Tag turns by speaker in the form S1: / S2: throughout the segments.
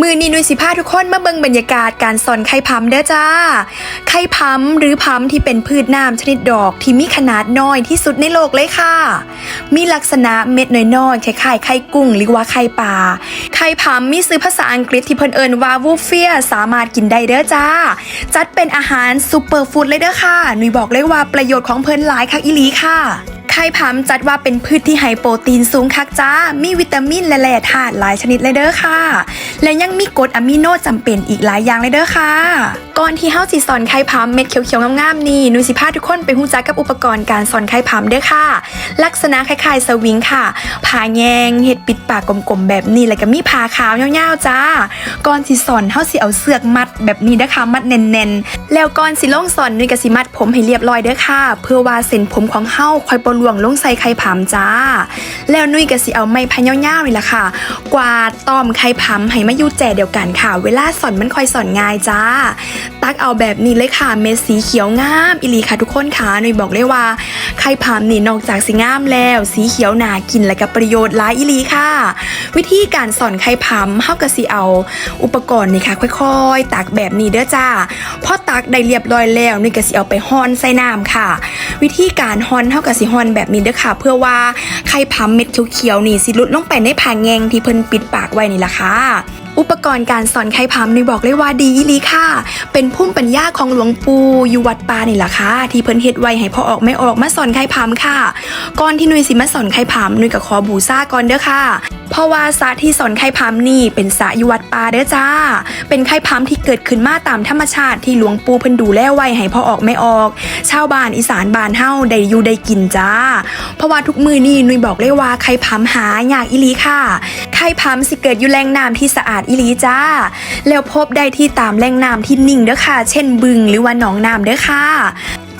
S1: มือนีนุยสิพาทุกคนมาเบิ่งบรรยากาศการสอนไข่พัมเด้อจ้า ไข่พัมหรือพัมที่เป็นพืชน้ำชนิดดอกที่มีขนาดน้อยที่สุดในโลกเลยค่ะ มีลักษณะเม็ดน้อยๆคล้ายๆไข่กุ้งหรือว่าไข่ปลา ไข่พัมมีซื้อภาษาอังกฤษที่เพิ่นเอิ้นว่าวูฟเฟียสามารถกินได้เด้อจ้า จัดเป็นอาหารซูเปอร์ฟู้ดเลยเด้อค่ะ หนุยบอกเลยว่าประโยชน์ของเพิ่นหลายคักอีหลีค่ะ ไข่พัมจัดว่าเป็นพืชที่ให้โปรตีนสูงคักจ้า มีวิตามินและแร่ธาตุหลายชนิดเลยเด้อค่ะ และยังมีกรดอะมิโนจำเป็นอีกหลายอย่างเลยเด้อค่ะ ก่อนที่เฮาสิสอนไข่พัมเม็ดเขียวๆงามๆนี่หนูสิพาทุกคนไปฮู้จักกับอุปกรณ์การสอนไข่พัมเด้อค่ะ ลักษณะคล้ายๆสวิงค่ะผ่าแยงเห็ดปิดปากกลมๆแบบนี้แล้วก็มีผ่าขาวยาวๆจ้า ก่อนสิสอนเฮาสิเอาเสือกมัดแบบนี้เด้อค่ะมัดแน่นๆ แล้วก่อนสิลงสอนนุ้ยก็สิมัดผมให้เรียบร้อยเด้อค่ะ เพื่อว่าเส้นผมของเฮาค่อยบ่ล่วงลงใส่ไข่ผำจ้า แล้วนุ้ยก็สิเอาไม้พายาวๆนี่แหละค่ะ กวาดต้อมไข่ผำให้มาอยู่แจเดียวกันค่ะ เวลาสอนมันค่อยสอนง่ายจ้า ตักเอาแบบนี้เลยค่ะ เม็ดสีเขียวงามอิลีค่ะทุกคนค่ะนุ้ยบอกเลยว่า ข่ผํนี่นอกจากสีงามแล้ว สีเขียวหนากินและก็ประโยชน์หลายอิลีค่ะ วิธีการสอนไข่ผํเฮาก็สิเอา อุปกรณ์นี่ค่ะค่อยๆ ตักแบบนี้เด้อจ้าพอตักได้เรียบร้อยแล้วนี่ก็สิเอาไปฮ้อนใส่น้ำค่ะ วิธีการฮ้อนเท่ากับสิฮ้อนแบบนี้เด้อค่ะ เพื่อว่าไข่พัมเม็ดเขียวๆนี่สิลุดลงไปในผางแงงที่เพิ่นปิดปากไว้นี่ล่ะค่ะ อุปกรณ์การสอนไข่พัมนี่บอกเลยว่าดีลีค่ะ เป็นพุ่มปัญญาของหลวงปู่อยู่วัดปานี่แหละค่ะ ที่เพิ่นเฮ็ดไว้ให้พ่อออกไม่ออกมาสอนไข่พัมค่ะ ก่อนที่นุ้ยสิมาสอนไข่พัมนุ้ยก็ขอบูชาก่อนเด้อค่ะ เพราะว่าสระที่สอนไข่พัมนี่เป็นสระอยู่วัดปาเด้อจ้า เป็นไข่พัมที่เกิดขึ้นมาตามธรรมชาติที่หลวงปู่เพิ่นดูแลไว้ให้พ่อออกไม่ออก ชาวบ้านอีสานบ้านเฮาได้อยู่ได้กินจ้า เพราะว่าทุกมือนี่นุ้ยบอกเลยว่าไข่พัมหายากอีลีค่ะ ไข่พัมสิเกิดอยู่แหล่งน้ำที่สะอาดอีลีจ้า แล้วพบได้ที่ตามแหล่งน้ำที่นิ่งเด้อค่ะ เช่นบึงหรือว่าหนองน้ำเด้อค่ะ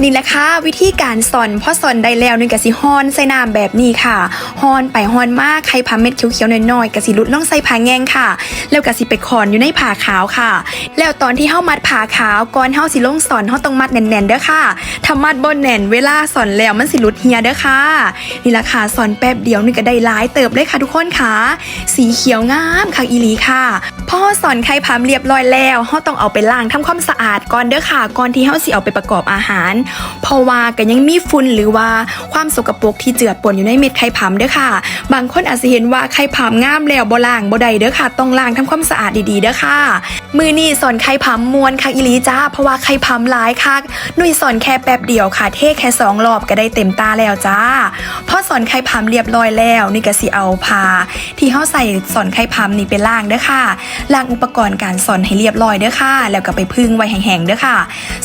S1: นี่แหละค่ะวิธีการสอนพอสอนได้แล้วนี่กะสิฮอนใส่น้ำแบบนี้ค่ะฮอนไปฮอนมากไข่พาเม็ดเขียวๆน้อยๆกะสิลุดล่องใส่ผาแงงค่ะ แล้วกะสิไปคอนอยู่ในผ่าขาวค่ะ แล้วตอนที่เฮามัดผ่าขาวก่อนเฮาสิลงสอนเฮาต้องมัดแน่นๆเด้อค่ะถ้ามัดบ่แน่นเวลาสอนแล้วมันสิหลุดเฮียเด้อค่ะ นี่แหละค่ะสอนแป๊บเดียวนี่ก็ได้หลายเติบเลยค่ะทุกคนค่ะ สีเขียวงามค่ะอีหลีค่ะพ่อสอนไข่พามเรียบร้อยแล้วเฮาต้องเอาไปล้างทำความสะอาดก่อนเด้อค่ะ ก่อนที่เฮาสิเอาไปประกอบอาหารเพราะว่าก็ยังมีฝุ่นหรือว่าความสกปรกที่เจือปนอยู่ในเม็ดไข่ผํเด้อค่ะ บางคนอาจจะเห็นว่าไข่ผํงามแล้วบ่ล้างบ่ได้เด้อค่ะ ต้องล้างทำความสะอาดดีๆเด้อค่ะ มือนี้สอนไข่ผํมวนค่ะอีลีจ้า เพราะว่าไข่ผํหลายค่ะหนุ่ยสอนแค่แป๊บเดียวค่ะ เทแค่สองรอบก็ได้เต็มตาแล้วจ้าพอสอนไข่ผํเรียบร้อยแล้ว นี่ก็สิเอาผ้าที่เฮาใส่สอนไข่ผํนี่ไปล้างเด้อค่ะล้างอุปกรณ์การสอนให้เรียบร้อยเด้อค่ะ แล้วก็ไปพึ่งไว้แห้งๆเด้อค่ะ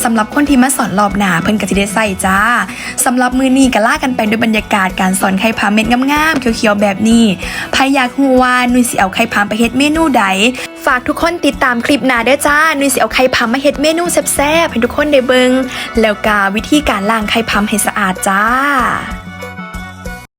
S1: สำหรับคนที่มาสอนรอบหน้าเพิ่นก็สิได้ใส่จ้าสำหรับมือนี้ก็ล่ากันไปด้วยบรรยากาศการสอนไข่พามเม็ดงามๆเขียวๆแบบนี้พายอยากฮู้ว่านุ้ยสิเอาไข่พามไปเฮ็ดเมนูใดฝากทุกคนติดตามคลิปหน้าเด้อจ้า นุ้ยสิเอาไข่พามมาเฮ็ดเมนูแซ่บๆให้ทุกคนได้เบิ่งแล้วก็วิธีการล้างไข่พามให้สะอาดจ้า